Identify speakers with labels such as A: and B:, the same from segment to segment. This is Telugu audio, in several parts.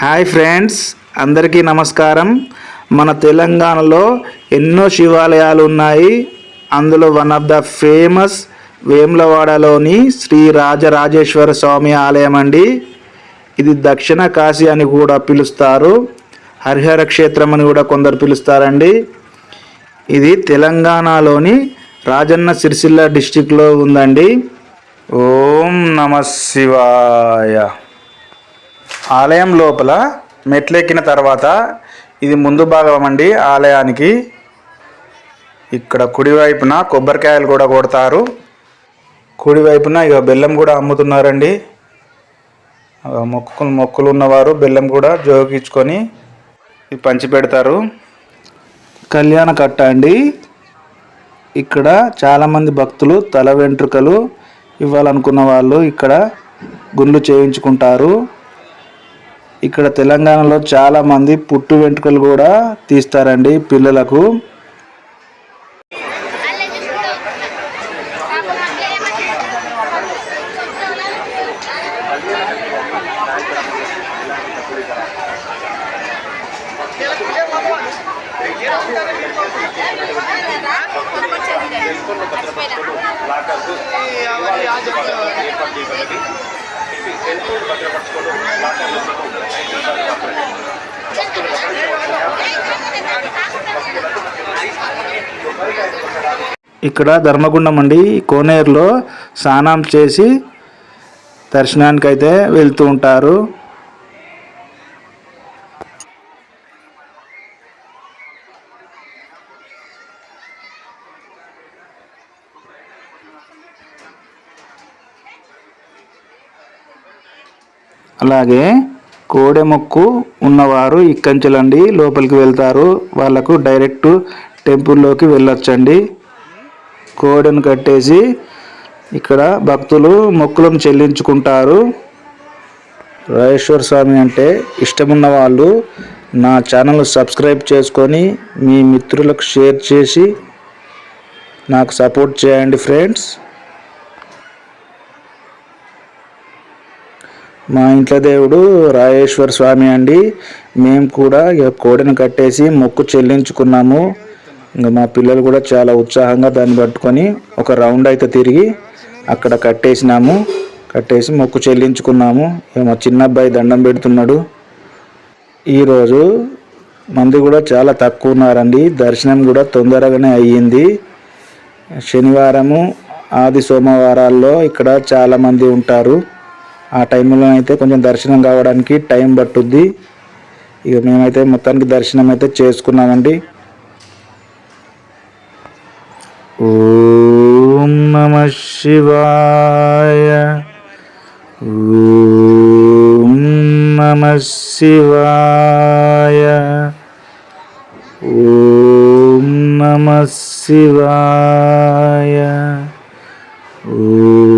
A: హాయ్ ఫ్రెండ్స్ అందరికీ నమస్కారం. మన తెలంగాణలో ఎన్నో శివాలయాలు ఉన్నాయి. అందులో వన్ ఆఫ్ ద ఫేమస్ వేములవాడలోని శ్రీ రాజరాజేశ్వర స్వామి ఆలయం అండి. ఇది దక్షిణ కాశీ అని కూడా పిలుస్తారు. హరిహర క్షేత్రం అని కూడా కొందరు పిలుస్తారండి. ఇది తెలంగాణలోని రాజన్న సిరిసిల్ల డిస్టిక్లో ఉందండి. ఓం నమ శివాయ. ఆలయం లోపల మెట్లెక్కిన తర్వాత ఇది ముందు భాగం అండి ఆలయానికి. ఇక్కడ కుడివైపున కొబ్బరికాయలు కూడా కొడతారు. కుడివైపున ఇక బెల్లం కూడా అమ్ముతున్నారండి. మొక్కులు మొక్కులు ఉన్నవారు బెల్లం కూడా జోకించుకొని పంచి పెడతారు. కళ్యాణ కట్ట అండి. ఇక్కడ చాలామంది భక్తులు తల వెంట్రుకలు ఇవ్వాలనుకున్న వాళ్ళు ఇక్కడ గుండ్లు చేయించుకుంటారు. ఇక్కడ తెలంగాణలో చాలామంది పుట్టు వెంట్రుకలు కూడా తీస్తారండి పిల్లలకు. ఎంతో భద్రపరచుకోవడం ఇక్కడ ధర్మగుండం అండి. కోనేరులో స్నానం చేసి దర్శనానికి అయితే వెళ్తూ ఉంటారు. అలాగే కోడె మొక్కు ఉన్నవారు ఇక్కంచెలండి లోపలికి వెళ్తారు. వాళ్ళకు డైరెక్ట్ టెంపుల్లోకి వెళ్ళొచ్చండి. కోడెను కట్టేసి ఇక్కడ భక్తులు మొక్కులను చెల్లించుకుంటారు. రాజేశ్వర స్వామి అంటే ఇష్టమున్న వాళ్ళు నా ఛానల్ సబ్స్క్రైబ్ చేసుకొని మీ మిత్రులకు షేర్ చేసి నాకు సపోర్ట్ చేయండి ఫ్రెండ్స్. మా ఇంట్లో దేవుడు రాజేశ్వర స్వామి అండి. మేము కూడా ఇక కోడిని కట్టేసి మొక్కు చెల్లించుకున్నాము. ఇంకా మా పిల్లలు కూడా చాలా ఉత్సాహంగా దాన్ని పట్టుకొని ఒక రౌండ్ అయితే తిరిగి అక్కడ కట్టేసినాము. కట్టేసి మొక్కు చెల్లించుకున్నాము. మా చిన్న అబ్బాయి దండం పెడుతున్నాడు. ఈరోజు మంది కూడా చాలా తక్కువ ఉన్నారండి. దర్శనం కూడా తొందరగానే అయ్యింది. శనివారము ఆది సోమవారాల్లో ఇక్కడ చాలామంది ఉంటారు. ఆ టైంలో అయితే కొంచెం దర్శనం కావడానికి టైం పట్టుద్ది. ఇక మేమైతే మొత్తానికి దర్శనం అయితే చేసుకున్నామండి. ఓం నమ శివాయ. ఓం నమ శివాయ. ఓం నమ శివాయ. ఓం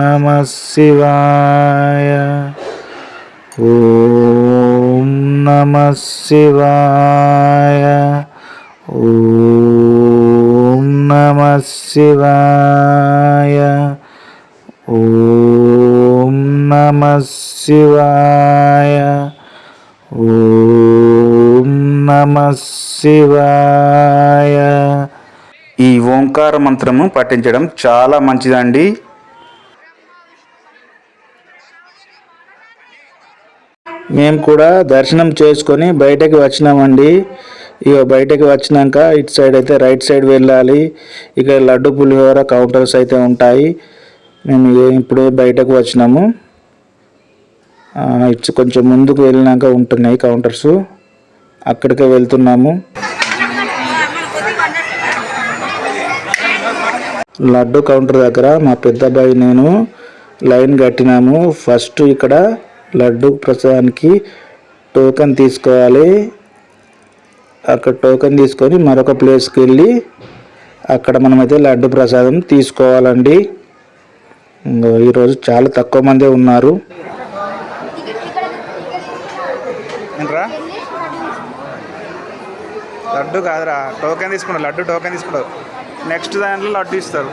A: నమ శివాయ ఓం నమ శివాయ ఓం నమ శివాయ ఓం నమ శివాయ ఓం నమ శివాయ ఈ ఓంకార మంత్రము పఠించడం చాలా మంచిదండి. మేము కూడా దర్శనం చేసుకొని బయటకి వచ్చినామండి. ఇక బయటకి వచ్చినాక ఇటు సైడ్ అయితే రైట్ సైడ్ వెళ్ళాలి. ఇక్కడ లడ్డు పులిహోర కౌంటర్స్ అయితే ఉంటాయి. మేము ఇప్పుడే బయటకు వచ్చినాము. ఇట్స్ ఇటు కొంచెం ముందుకు వెళ్ళినాక ఉంటున్నాయి కౌంటర్స్. అక్కడికే వెళ్తున్నాము. లడ్డు కౌంటర్ దగ్గర మా పెద్దబ్బాయి నేను లైన్ కట్టినాము. ఫస్ట్ ఇక్కడ లడ్డు ప్రసాదానికి టోకెన్ తీసుకోవాలి. అక్కడ టోకెన్ తీసుకొని మరొక ప్లేస్కి వెళ్ళి అక్కడ మనమైతే లడ్డు ప్రసాదం తీసుకోవాలండి. ఈరోజు చాలా తక్కువ మందే ఉన్నారు.
B: లడ్డు కాదురా టోకెన్ తీసుకున్నాడు లడ్డు టోకెన్ తీసుకున్నాడు. నెక్స్ట్ దాంట్లో లడ్డు ఇస్తారు.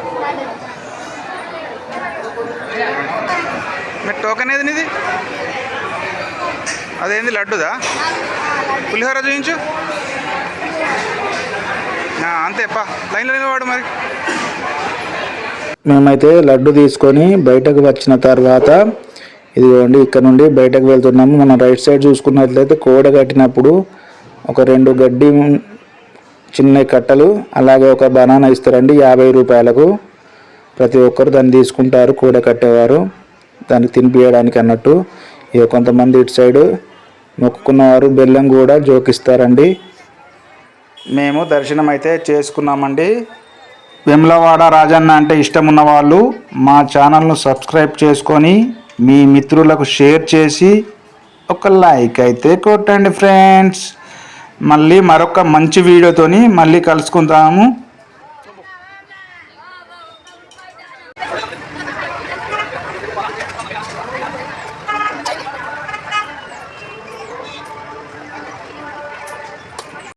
B: మీరు టోకెన్ ఏది నీది? అదేంది లడ్డుదా? పులిహోర చూపించు అంతే లైన్లో నిలబడు మరి.
A: మేమైతే లడ్డు తీసుకొని బయటకు వచ్చిన తర్వాత ఇదిగోండి ఇక్కడ నుండి బయటకు వెళ్తున్నాము. మనం రైట్ సైడ్ చూసుకున్నట్లయితే కోడ కట్టినప్పుడు ఒక రెండు గడ్డి చిన్న కట్టలు అలాగే ఒక బనానా ఇస్తారండి యాభై రూపాయలకు. ప్రతి ఒక్కరు దాన్ని తీసుకుంటారు కూడ కట్టేవారు. దాన్ని తినిపియడానికి అన్నట్టు ఇక కొంతమంది ఇటు సైడు మొక్కుకున్నవారు బెల్లం కూడా జోకిస్తారండి. మేము దర్శనం అయితే చేసుకున్నామండి. వెమ్లవాడ రాజన్న అంటే ఇష్టం ఉన్న వాళ్ళు మా ఛానల్ను సబ్స్క్రైబ్ చేసుకొని మీ మిత్రులకు షేర్ చేసి ఒక లైక్ అయితే కొట్టండి ఫ్రెండ్స్. మళ్ళీ మరొక మంచి వీడియోతోని మళ్ళీ కలుసుకుంటాము